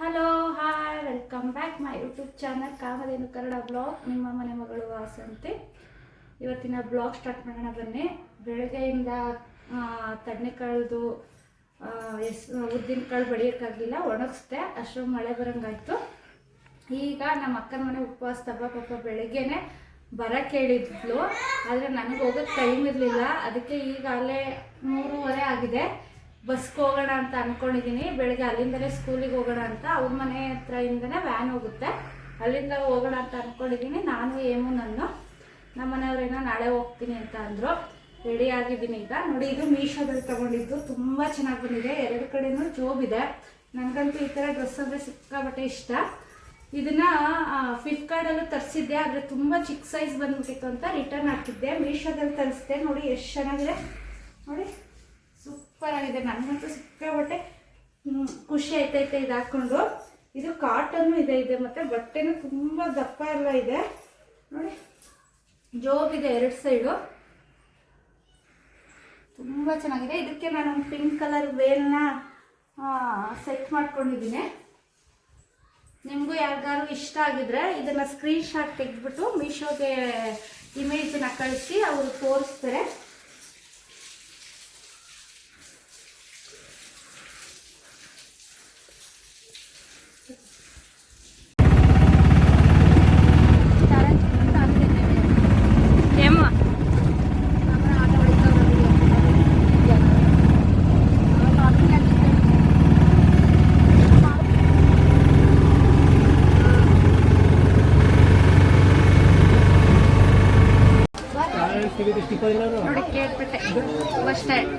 Hello hi welcome back my YouTube channel Kamadhenu Kannada blog ನಿಮ್ಮ ಮನೆ ಮಗಳು ವಾಸಂತಿ. ಇವತ್ತಿನ ಬ್ಲಾಗ್ ಸ್ಟಾರ್ಟ್ ಮಾಡೋಣ ಬನ್ನಿ. ಬೆಳಗ್ಗೆಯಿಂದ ತಣ್ಣೆ ಕಾಳ್ದು ಎಸ್, ಉದ್ದಿನ ಕಾಳು ಬಡಿಯೋಕ್ಕಾಗಲಿಲ್ಲ, ಒಣಗಿಸ್ದೆ. ಅಷ್ಟು ಮಳೆ ಬರೋಂಗಾಯ್ತು. ಈಗ ನಮ್ಮ ಅಕ್ಕನ ಮನೆ ಉಪವಾಸ ತಬ್ಬ ಪಾಪ ಬೆಳಗ್ಗೆನೆ ಬರಕ್ಕೆ ಹೇಳಿದ್ಲು ಆದರೆ ನನಗೆ ಹೋಗೋಕ್ಕೆ ಟೈಮ್ ಇರಲಿಲ್ಲ. ಅದಕ್ಕೆ ಈಗಾಗಲೇ ಮೂರುವರೆ ಆಗಿದೆ. ಬಸ್ಗೆ ಹೋಗೋಣ ಅಂತ ಅಂದ್ಕೊಂಡಿದ್ದೀನಿ ಬೆಳಗ್ಗೆ ಅಲ್ಲಿಂದಲೇ ಸ್ಕೂಲಿಗೆ ಹೋಗೋಣ ಅಂತ. ಅವ್ರ ಮನೆ ಇಂದನೇ ವ್ಯಾನ್ ಹೋಗುತ್ತೆ. ಅಲ್ಲಿಂದ ಹೋಗೋಣ ಅಂತ ಅಂದ್ಕೊಂಡಿದ್ದೀನಿ ನಾನು ಏಮು ನನ್ನ ನಮ್ಮ ಮನೆಯವ್ರೇನೋ ನಾಳೆ ಹೋಗ್ತೀನಿ ಅಂತ ಅಂದರು. ರೆಡಿ ಆಗಿದ್ದೀನಿ ಈಗ. ನೋಡಿ, ಇದು ಮೀಶೋದಲ್ಲಿ ತಗೊಂಡಿದ್ದು. ತುಂಬ ಚೆನ್ನಾಗಿ ಬಂದಿದೆ. ಎರಡು ಜೋಬ್ ಇದೆ. ನನಗಂತೂ ಈ ಥರ ಡ್ರೆಸ್ ಅಂದರೆ ಸಿಕ್ಕಾಬಟ್ಟೆ ಇಷ್ಟ. ಇದನ್ನ ಫ್ಲಿಪ್ಕಾರ್ಟಲ್ಲೂ ತರಿಸಿದ್ದೆ. ಆದರೆ ತುಂಬ ಚಿಕ್ಕ ಸೈಜ್ ಬಂದ್ಬಿಟ್ಟಿತ್ತು ಅಂತ ರಿಟರ್ನ್ ಹಾಕಿದ್ದೆ. ಮೀಶೋದಲ್ಲಿ ತರಿಸಿದೆ ನೋಡಿ, ಎಷ್ಟು ಚೆನ್ನಾಗಿದೆ. ನೋಡಿ. ಸೂಪರ್ ಆಗಿದೆ. ನನಗಂತೂ ಸಿಕ್ಕಾಬಟ್ಟೆ ಬಟ್ಟೆ ಖುಷಿ ಆಯ್ತೈತೆ ಇದು ಹಾಕ್ಕೊಂಡು ಇದು ಕಾಟನ್ನು ಇದೆ ಇದೆ ಮತ್ತು ಬಟ್ಟೆನೂ ತುಂಬ ದಪ್ಪ ಎಲ್ಲ ಇದೆ. ನೋಡಿ ಜೋಬ್ ಇದೆ ಎರಡು ಸೈಡು ತುಂಬ ಚೆನ್ನಾಗಿದೆ. ಇದಕ್ಕೆ ನಾನು ಪಿಂಕ್ ಕಲರ್ ವೇಲ್ನ ಸೆಟ್ ಮಾಡ್ಕೊಂಡಿದ್ದೀನಿ. ನಿಮಗೂ ಯಾರಿಗಾರು ಇಷ್ಟ ಆಗಿದ್ರೆ ಇದನ್ನು ಸ್ಕ್ರೀನ್ ಶಾಟ್ ತೆಗೆದ್ಬಿಟ್ಟು ಮೀಶೋಗೆ ಇಮೇಜನ್ನ ಕಳಿಸಿ, ಅವರು ತೋರಿಸ್ತಾರೆ. ನೋಡಿ Kerpete bus stand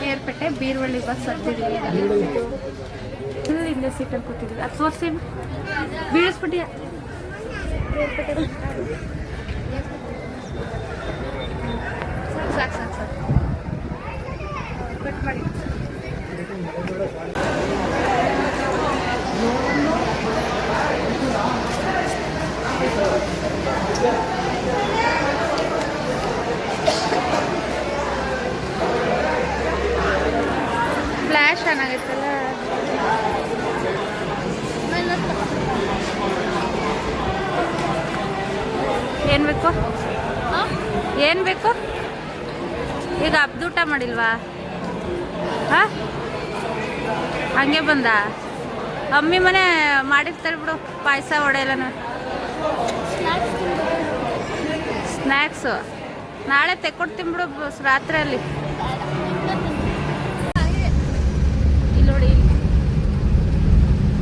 Kerpete Beervalli bus ಹತ್ತಿದ್ದೀವಿ full ಹಿಂದೆ ಸೀಟಲ್ಲಿ ಕೂತಿದ್ದೀವಿ ಅದು ತೋರಿಸಿ ಬೀಳಿಸ್ಬಿಟ್ಟಿಯ ಕೇರ್ಪೇಟೆ ಏನು ಬೇಕು? ಏನು ಬೇಕು? ಈಗ ಅಬ್ದೂಟ ಮಾಡಿಲ್ವಾ? ಹಾಂ? ಹಂಗೆ ಬಂದ? ಅಮ್ಮಿ ಮನೆ ಮಾಡಿರ್ತಾರೆ ಬಿಡು, ಪಾಯಸ, ವಡೆ ಎಲ್ಲನೂ. ಸ್ನ್ಯಾಕ್ಸು ನಾಳೆ ತೆಕ್ಕೊಡ್ತೀನಿ ಬಿಡು ರಾತ್ರಿಯಲ್ಲಿ ಇಲ್ಲಿ ನೋಡಿ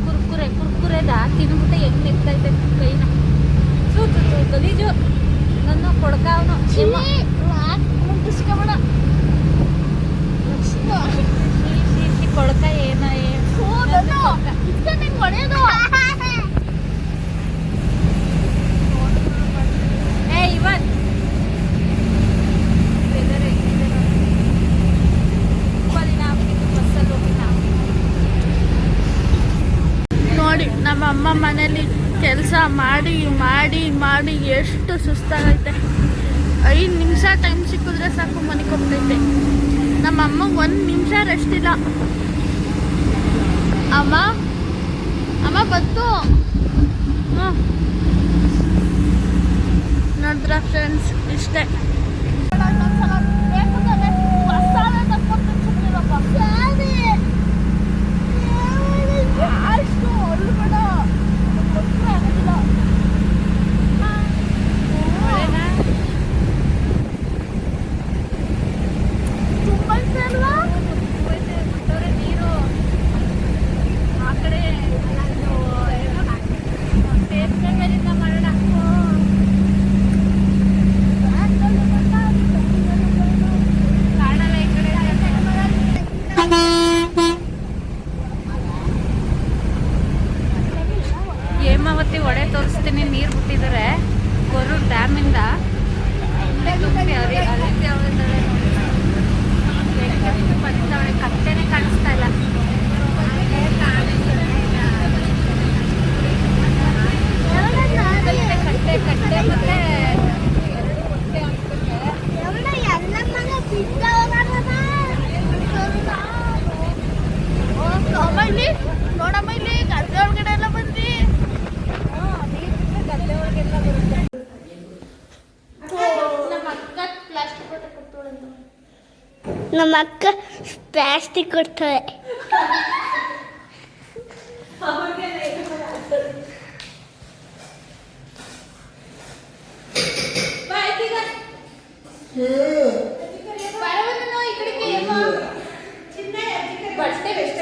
ಕುರ್ಕುರೆ ಕುರ್ಕುರೆದ ತಿಂದ್ಬಿಟ್ಟು ಹೆಂಗ್ ನಿಂತೈತೆ ಕೈನ ಸೂ ಸೂ, ಸೂ, ಗಲೀಜು ನನ್ನ ಕೊಡ್ಕ ಅವನು ಮುಟ್ಟಿಸ್ಕೊಬೇಡ ಕೊಡ್ಕ ಏನ ಏ ಇವನ್ ವೆದರ್ ಹೆಂಗಿದೆ ನೋಡಿ. ತುಂಬ ದಿನ ಆಗ್ಬಿಟ್ಟಿತ್ತು ಬಸ್ಸಲ್ಲಿ ಹೋಗಿ ನಾವು ನೋಡಿ ನಮ್ಮ ಅಮ್ಮ ಮನೇಲಿ ಕೆಲಸ ಮಾಡಿ ಮಾಡಿ ಮಾಡಿ ಎಷ್ಟು ಸುಸ್ತಾಗೈತೆ. ಐದು ನಿಮಿಷ ಟೈಮ್ ಸಿಕ್ಕಿದ್ರೆ ಸಾಕು ಮನೆಗೆ ಹೋಗ್ತೈತೆ. ನಮ್ಮ ಅಮ್ಮಗೆ ಒಂದು ನಿಮಿಷ ರೆಸ್ಟ್ ಇಲ್ಲ. ಅಮ್ಮ ಅಮ್ಮ ಬತ್ತು ನೋಡಿದ್ರ ಫ್ರೆಂಡ್ಸ್ ಇಷ್ಟೇ. ನಮ್ಮ ಅಕ್ಕ ಪ್ಲಾಸ್ಟಿಕ್ ಕೊಡ್ತಾರೆ ಬಟ್ಟೆ ವೆಚ್ಚ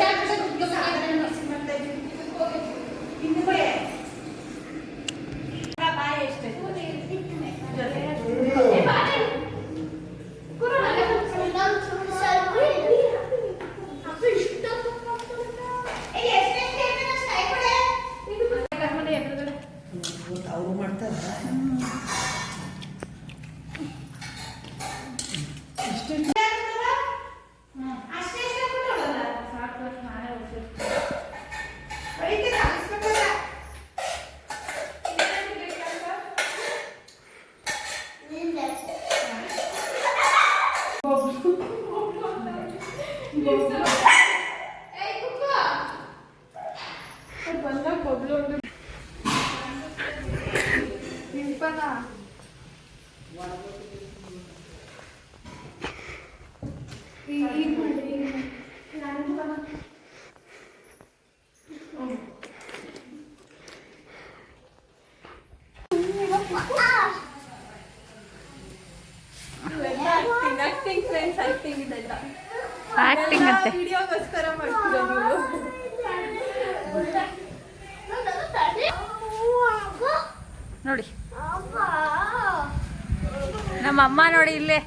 ನಮ್ಮ ಅಮ್ಮ ನೋಡಿ ಇಲ್ಲೇ.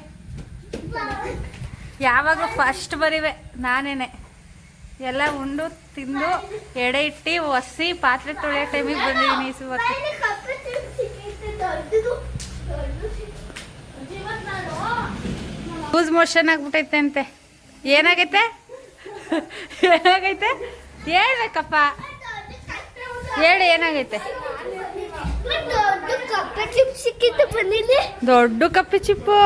ಯಾವಾಗ ಫಸ್ಟ್ ಬರಿವೆ, ನಾನೇನೆ. ಎಲ್ಲ ಉಂಡು, ತಿಂದು, ಎಡೆ ಇಟ್ಟು, ಒಸಿ, ಪಾತ್ರೆ ತೊಳೆಯೋ ಟೈಮಿಗೆ ಬಂದಿದ್ದೀನಿ ಇವತ್ತು ಲೂಸ್ ಮೋಷನ್ ಆಗ್ಬಿಟ್ಟೈತೆ ಅಂತೆ ಏನಾಗೈತೆ? ಏನಾಗೈತೆ? ಹೇಳ್ಬೇಕಪ್ಪ. ಹೇಳಿ, ಏನಾಗೈತೆ? ದೊಡ್ಡ ಕಪ್ಪೆ ಚಿಪ್ಪು.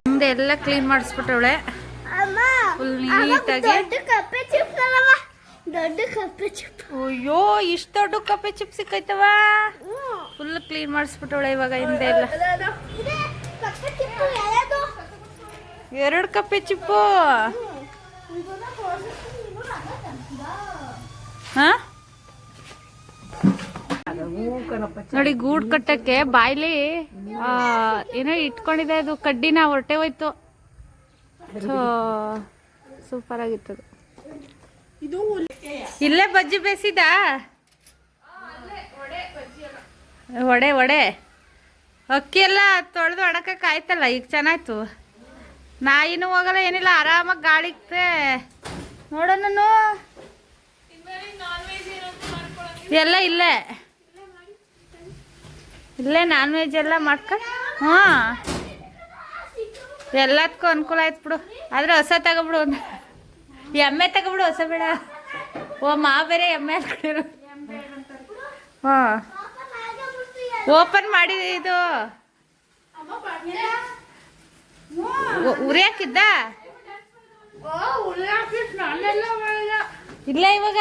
ಮುಂದೆ ಎಲ್ಲ ಕ್ಲೀನ್ ಮಾಡಿಸ್ಬಿಟ್ಟವಳೆ. Full ನೀಟಾಗಿ. ದೊಡ್ಡ ಕಪ್ಪೆ ಚಿಪ್ ದೊಡ್ಡ ಕಪ್ಪೆ ಚಿಪ್ ಅಯ್ಯೋ ಇಷ್ಟು ದೊಡ್ಡ ಕಪ್ಪೆ ಚಿಪ್ ಸಿಕ್ಕೈತವ. ಫುಲ್ ಕ್ಲೀನ್ ಮಾಡಿಸ್ಬಿಟ್ಟವಳೆ ಇವಾಗ ಹಿಂದೆ ಎಲ್ಲ. ಚಿಪ್ಪು ಎರಡು ಕಪ್ಪೆ ಚಿಪ್ಪು. ಹಾ? ನೋಡಿ ಗೂಡ್ ಕಟ್ಟಕ್ಕೆ ಬಾಯ್ಲಿ ಏನೋ ಇಟ್ಕೊಂಡಿದೆ ಅದು, ಕಡ್ಡಿನ ಹೊರಟೆ ಹೋಯ್ತು. ಸೂಪರ್ ಆಗಿತ್ತು. ಇಲ್ಲೇ ಬಜ್ಜಿ ಬೇಸಿದ ಒಡೆ ಒಡೆ. ಅಕ್ಕಿ ಎಲ್ಲ ತೊಳೆದು ಒಣಕಕ್ಕೆ ಆಯ್ತಲ್ಲ ಈಗ ಚೆನ್ನಾಯ್ತು. ನಾಯಿನೂ ಹೋಗಲ್ಲ, ಏನಿಲ್ಲ, ಆರಾಮಾಗಿ ಗಾಳಿಗೆ ನೋಡೋಣ ಎಲ್ಲ ಇಲ್ಲೇ. ಇಲ್ಲೇ ನಾನ್ ವೆಜ್ ಎಲ್ಲ ಮಾಡ್ಕೊ. ಹಾಂ ಎಲ್ಲದಕ್ಕೂ ಅನುಕೂಲ ಆಯ್ತು ಬಿಡು. ಆದ್ರೆ ಹೊಸ ತಗೊಬಿಡು ಒಂದು. ಎಮ್ಮೆ ತಗೊಬಿಡು, ಹೊಸ ಬೇಡ. ಓ, ಮಾ ಬೇರೆ ಎಮ್ಮೆ ಹಾಕ್ಬಿಡಿರು ಹಾಂ ಓಪನ್ ಮಾಡಿ ಇದು. ಉ- ನಾನೆಲ್ಲ ಹಾಕಿದ್ದ ಇಲ್ಲ ಇವಾಗ.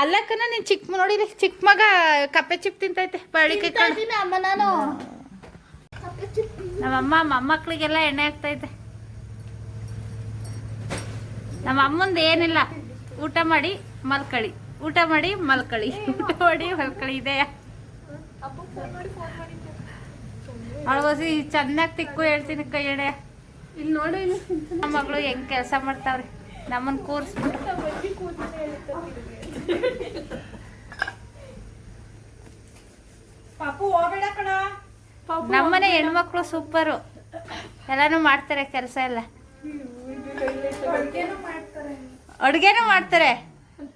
ಅಲ್ಲಕ್ಕನ ನೀನ್ ಚಿಕ್ಕ ನೋಡಿರಿ ಚಿಕ್ಕ ಮಗ ಕಪ್ಪೆ ಚಿಪ್ ತಿಂತೈತೆ ಬಳಿಕೆ ನಮ್ಮಮ್ಮ ಮೊಮ್ಮಕ್ಳಿಗೆಲ್ಲ ಎಣ್ಣೆ ಹಾಕ್ತೈತೆ. ನಮ್ಮ ಅಮ್ಮಂದು ಏನಿಲ್ಲ ಊಟ ಮಾಡಿ ಮಲ್ಕಳಿ. ಊಟ ಮಾಡಿ ಮಲ್ಕಳಿ. ಊಟ ಮಾಡಿ ಮಲ್ಕಳಿ ಇದೆ. ಅವಳಗೋಸಿ ಚೆನ್ನಾಗಿ ತಿಕ್ಕು ಹೇಳ್ತೀನಿ ಕೈ ಎಡೆ. ಇಲ್ಲಿ ನೋಡಿ ಇಲ್ಲಿ. ನಮ್ಮ ಮಗಳು ಹೆಂಗ್ ಕೆಲಸ ಮಾಡ್ತಾವ್ರಿ. ನಮ್ಮನ್ ಕೂರಿಸ್ಬಿಟ್ಟು ನಮ್ಮನೆ ಹೆಣ್ಮಕ್ಳು ಸೂಪರು ಎಲ್ಲಾನು ಮಾಡ್ತಾರೆ ಕೆಲಸ ಎಲ್ಲ. ಅಡುಗೆನೂ ಮಾಡ್ತಾರೆ.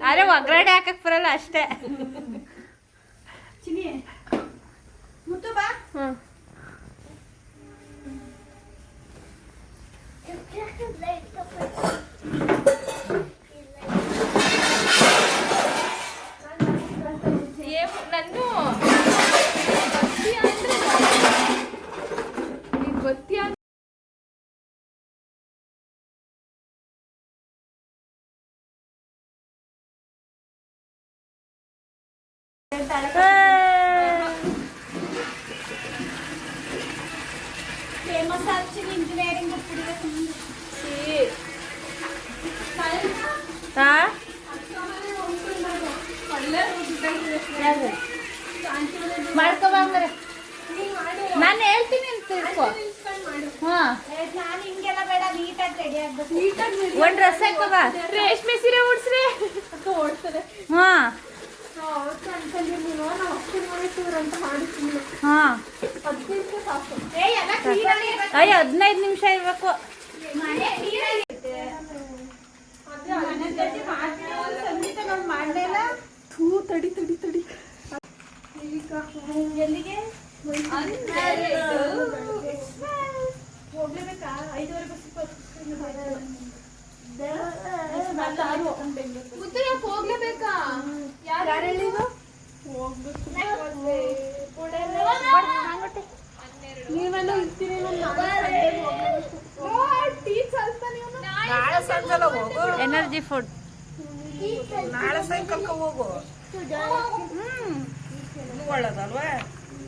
ಆದ್ರೆ ಒಗ್ಗರಣೆ ಹಾಕಕ್ ಬರಲ್ಲ ಅಷ್ಟೇ. ಹ್ಮ್. ఫేమస్ వచ్చింది ఇంజనీరింగ్ ఇప్పుడు ಹಾ ಅಯ್ಯ ಹದಿನೈದು ನಿಮಿಷ ಇರ್ಬೇಕು ಎಲ್ಲಿಗೆ ಹೋಗ್ಲೇಬೇಕಾ ಐದುವರೆ ಬಸ್ ಹೋಗ್ಲೇಬೇಕಾ ಯಾರು ಹೇಳಿದ್ರು ನೀವೆಲ್ಲ ಇರ್ತೀರಿ ನಾಳೆ ಸಂಜೆಲ ಹೋಗು ಎನರ್ಜಿ ಫುಡ್ ನಾಳೆ ಸಾಯಂಕಾಲಕ್ಕೆ ಹೋಗು. ಒಳ್ಳೇದಲ್ವಾ?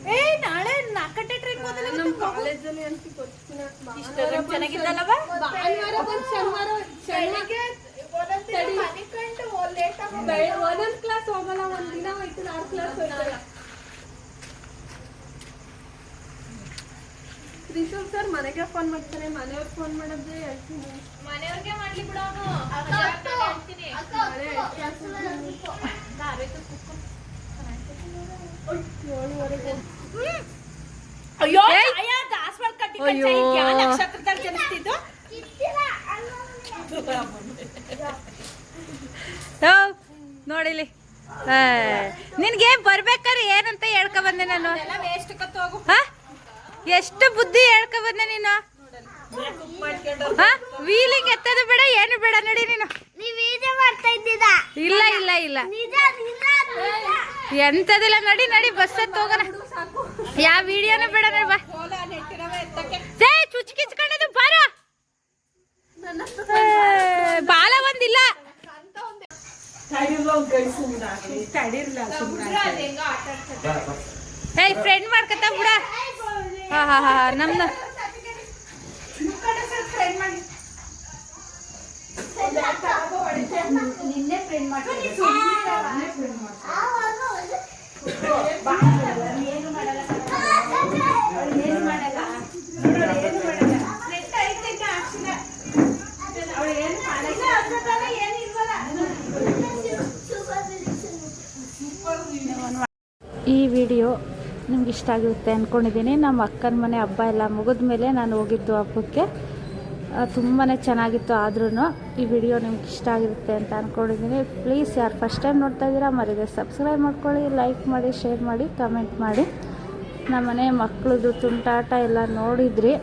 ಏ ನಾಳೆ ನಾಲ್ಕಟ್ಟೆ ಟ್ರೈನ್ ನಮ್ಮ ಕಾಲೇಜಲ್ಲಿ ಅಂತ ಚೆನ್ನಾಗಿದ್ದಲ್ಲವ? ಭಾನುವಾರ ಬಂದು ಶನಿವಾರ ಒಂದೊಂದು ಕ್ಲಾಸ್ ಹೋಗಲ್ಲ ಒಂದ್ ದಿನ ಹೋಯ್ತು ನಾಲ್ಕು ಕ್ಲಾಸ್ ಹೋಯ್ತಲ್ಲ ರಿಷಬ್ ಸರ್ ಮನೆಗೆ ಫೋನ್ ಮಾಡ್ತಾರೆ. ಮನೆಯವ್ರಿಗೆ ಫೋನ್ ಮಾಡಿದ್ರೆ ಹೇಳ್ತೀನಿ ಮನೆಯವ್ರಿಗೆ ಮಾಡ್ಲಿ ಬಿಡ ಅವನು. ಅಯ್ಯೋ ದಾಸವಾಳ ಕಟ್ಟಿ ನಕ್ಷತ್ರದಲ್ಲಿ ಜನಿಸ್ತಿದ್ದು? ನೋಡಿಲಿ. ನಿನ್ಗೆ ಬರ್ಬೇಕಾದ್ರೆ ಏನಂತ ಹೇಳ್ಕೊ ಬಂದೆ ನಾನು. ವೇಸ್ಟ್ ಕತ್ತೋಗು ಹ? ಎಷ್ಟು ಬುದ್ಧಿ ಹೇಳ್ಕೊ ಬಂದೆ ನೀನು? ವೀಲಿಂಗ್ ಎತ್ತದು ಬೇಡ ಏನು ಬೇಡ ನಡಿ ನೀನು. ಇಲ್ಲ ಇಲ್ಲ ಇಲ್ಲ. ಎಂತದಿಲ್ಲ ನಡಿ ನಡಿ ಬಸ್ ಹತ್ತು ಹೋಗೋಣ. ಯಾವ ವಿಡಿಯೋನು ಬೇಡ ನಡಿ ಬಾ. ಕೋಲ ನೆಟ್ಟಿರವೆ ಎತ್ತಕ್ಕೆ ಏ ಚುಚ್ ಕಿಚ್ಕೊಂಡದು ಬಾರ. ಬಾಲ ಒಂದಿಲ್ಲ. ಏಯ್ ಫ್ರೆಂಡ್ ಮಾಡ್ಕತ್ತ ಬಿಡ. ಹಾ ಹಾ ಹಾ ನಮ್ನ ಈ ವಿಡಿಯೋ ನಿಮ್ಗೆ ಇಷ್ಟ ಆಗಿರುತ್ತೆ ಅಂದ್ಕೊಂಡಿದ್ದೀನಿ ನಮ್ಮ ಅಕ್ಕನ ಮನೆ ಹಬ್ಬ ಎಲ್ಲ ಮುಗಿದ ಮೇಲೆ ನಾನು ಹೋಗಿದ್ದು ಹಬ್ಬಕ್ಕೆ. ತುಂಬಾ ಚೆನ್ನಾಗಿತ್ತು ಆದ್ರೂ ಈ ವಿಡಿಯೋ ನಿಮ್ಗೆ ಇಷ್ಟ ಆಗಿರುತ್ತೆ ಅಂತ ಅಂದ್ಕೊಂಡಿದ್ದೀನಿ ಪ್ಲೀಸ್ ಯಾರು ಫಸ್ಟ್ ಟೈಮ್ ನೋಡ್ತಾ ಇದ್ದೀರಾ ಮರಿಗೆ ಸಬ್ಸ್ಕ್ರೈಬ್ ಮಾಡ್ಕೊಳ್ಳಿ ಲೈಕ್ ಮಾಡಿ ಶೇರ್ ಮಾಡಿ ಕಮೆಂಟ್ ಮಾಡಿ. ನಮ್ಮ ಮನೆ ಮಕ್ಕಳದ್ದು ತುಂಟಾಟ ಎಲ್ಲ ನೋಡಿದ್ರಿ.